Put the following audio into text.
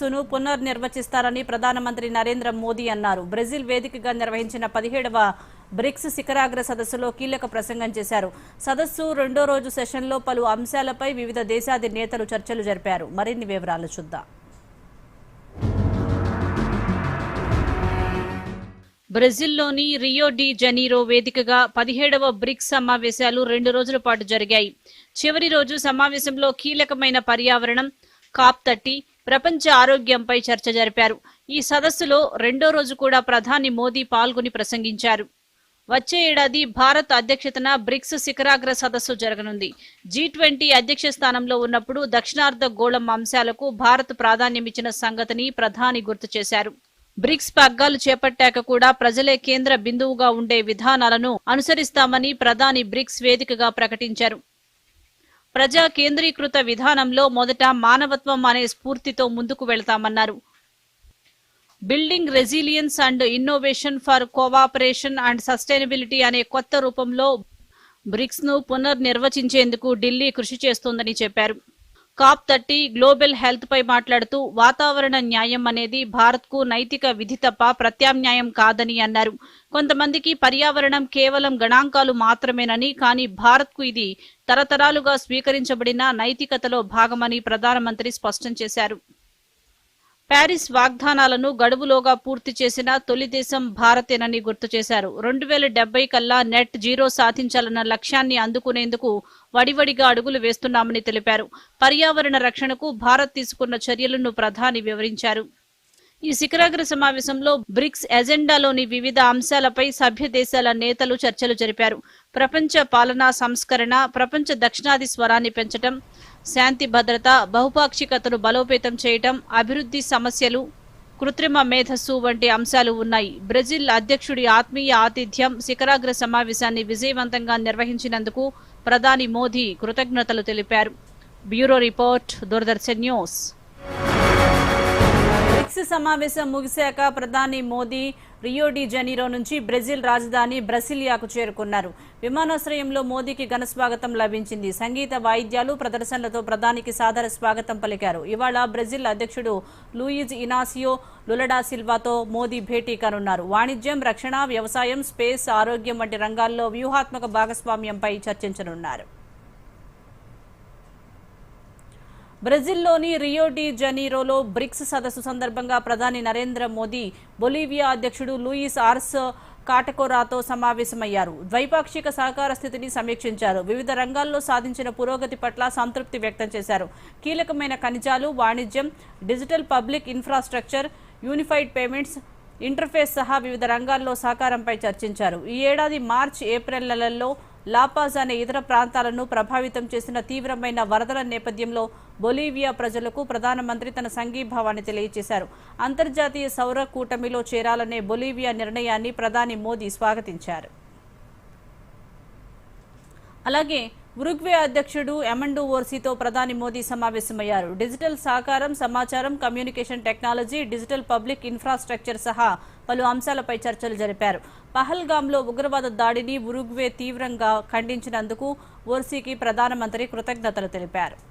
సదస్సును పునర్నిర్వచిస్తారని ప్రధానమంత్రి నరేంద్ర మోదీ అన్నారు. బ్రెజిల్ వేదికగా నిర్వహించిన పదిహేడవ బ్రిక్స్ శిఖరాగ్ర సదస్సులో కీలక ప్రసంగం చేశారు. సదస్సు రెండో రోజు సెషన్లో పలు అంశాలపై వివిధ దేశాది నేతలు చర్చలు జరిపారు. మరిన్ని వివరాలు చూద్దాం. బ్రెజిల్లోని రియో డి జనీరో వేదికగా పదిహేడవ బ్రిక్స్ సమావేశాలు రెండు రోజుల పాటు జరిగాయి. చివరి రోజు సమావేశంలో కీలకమైన పర్యావరణం కాప్ థర్టీ ప్రపంచ ఆరోగ్యంపై చర్చ జరిపారు. ఈ సదస్సులో రెండో రోజు కూడా ప్రధాని మోదీ పాల్గొని ప్రసంగించారు. వచ్చే ఏడాది భారత్ అధ్యక్షతన బ్రిక్స్ శిఖరాగ్ర సదస్సు జరగనుంది. జీ ట్వంటీ అధ్యక్ష స్థానంలో ఉన్నప్పుడు దక్షిణార్ధ గోళం అంశాలకు భారత్ ప్రాధాన్యమిచ్చిన సంగతిని ప్రధాని గుర్తు చేశారు. బ్రిక్స్ పగ్గాలు చేపట్టాక కూడా ప్రజలే కేంద్ర బిందువుగా ఉండే విధానాలను అనుసరిస్తామని ప్రధాని బ్రిక్స్ వేదికగా ప్రకటించారు. ప్రజా కేంద్రీకృత విధానంలో మొదట మానవత్వం అనే స్ఫూర్తితో ముందుకు వెళతామన్నారు. Building resilience and innovation for cooperation and sustainability అనే కొత్త రూపంలో బ్రిక్స్ను పునర్నిర్వచించేందుకు ఢిల్లీ కృషి చేస్తోందని చెప్పారు. కాప్ థర్టీ గ్లోబల్ హెల్త్ పై మాట్లాడుతూ వాతావరణ న్యాయం అనేది భారత్కు నైతిక విధి తప్ప ప్రత్యామ్నాయం కాదని అన్నారు. కొంతమందికి పర్యావరణం కేవలం గణాంకాలు మాత్రమేనని కానీ భారత్కు ఇది తరతరాలుగా స్వీకరించబడిన నైతికతలో భాగమని ప్రధానమంత్రి స్పష్టం చేశారు. ప్యారిస్ వాగ్దానాలను గడువులోగా పూర్తి చేసిన తొలి దేశం భారతేనని గుర్తు చేశారు. రెండు వేల డెబ్బై కల్లా నెట్ జీరో సాధించాలన్న లక్ష్యాన్ని అందుకునేందుకు వడివడిగా అడుగులు వేస్తున్నామని తెలిపారు. పర్యావరణ రక్షణకు భారత్ తీసుకున్న చర్యలను ప్రధాని వివరించారు. ఈ శిఖరాగ్ర సమావేశంలో బ్రిక్స్ ఎజెండాలోని వివిధ అంశాలపై సభ్య దేశాల నేతలు చర్చలు జరిపారు. ప్రపంచ పాలనా సంస్కరణ ప్రపంచ దక్షిణాది స్వరాన్ని పెంచటం శాంతి భద్రత బహుపాక్షికతను బలోపేతం చేయటం అభివృద్ధి సమస్యలు కృత్రిమ మేధస్సు వంటి అంశాలు ఉన్నాయి. బ్రెజిల్ అధ్యక్షుడి ఆత్మీయ ఆతిథ్యం శిఖరాగ్ర సమావేశాన్ని విజయవంతంగా నిర్వహించినందుకు ప్రధాని మోదీ కృతజ్ఞతలు తెలిపారు. Bureau report Doordarshan news. BRICS సమావేశం ముగిశాక ప్రధాని మోదీ రియోడి జనీరో నుంచి బ్రెజిల్ రాజధాని బ్రసిలియాకు చేరుకున్నారు. విమానాశ్రయంలో మోదీకి ఘన స్వాగతం లభించింది. సంగీత వాయిద్యాలు ప్రదర్శనలతో ప్రధానికి సాదర స్వాగతం పలికారు. ఇవాళ బ్రెజిల్ అధ్యక్షుడు లూయిజ్ ఇనాసియో లులడా సిల్వాతో మోదీ భేటీ కానున్నారు. వాణిజ్యం రక్షణ వ్యవసాయం స్పేస్ ఆరోగ్యం వంటి రంగాల్లో వ్యూహాత్మక భాగస్వామ్యంపై చర్చించనున్నారు. బ్రెజిల్లోని రియో డి జనీరోలో బ్రిక్స్ సదస్సు సందర్భంగా ప్రధాని నరేంద్ర మోదీ బొలీవియా అధ్యక్షుడు లూయిస్ ఆర్స్ కాటకోరాతో సమావేశమయ్యారు. ద్వైపాక్షిక సహకార స్థితిని సమీక్షించారు. వివిధ రంగాల్లో సాధించిన పురోగతి పట్ల సంతృప్తి వ్యక్తం చేశారు. కీలకమైన ఖనిజాలు వాణిజ్యం digital public infrastructure unified payments interface సహా వివిధ రంగాల్లో సహకారంపై చర్చించారు. ఈ ఏడాది మార్చి ఏప్రిల్ నెలల్లో లాపాజ్ అనే ఇతర ప్రాంతాలను ప్రభావితం చేసిన తీవ్రమైన వరదల నేపథ్యంలో బొలీవియా ప్రజలకు ప్రధానమంత్రి తన సంఘీభావాన్ని తెలియజేశారు. అంతర్జాతీయ సౌర కూటమిలో చేరాలనే బొలీవియా నిర్ణయాన్ని ప్రధాని మోదీ స్వాగతించారు. అలాగే ఉరుగ్వే అధ్యక్షుడు ఎమండు ఓర్సీతో ప్రధాని మోదీ సమావేశమయ్యారు. డిజిటల్ సహకారం సమాచారం communication technology digital public infrastructure సహా పలు అంశాలపై చర్చలు జరిపారు. పహల్గాంలో ఉగ్రవాద దాడిని ఉరుగ్వే తీవ్రంగా ఖండించినందుకు ఓర్సీకి ప్రధానమంత్రి కృతజ్ఞతలు తెలిపారు.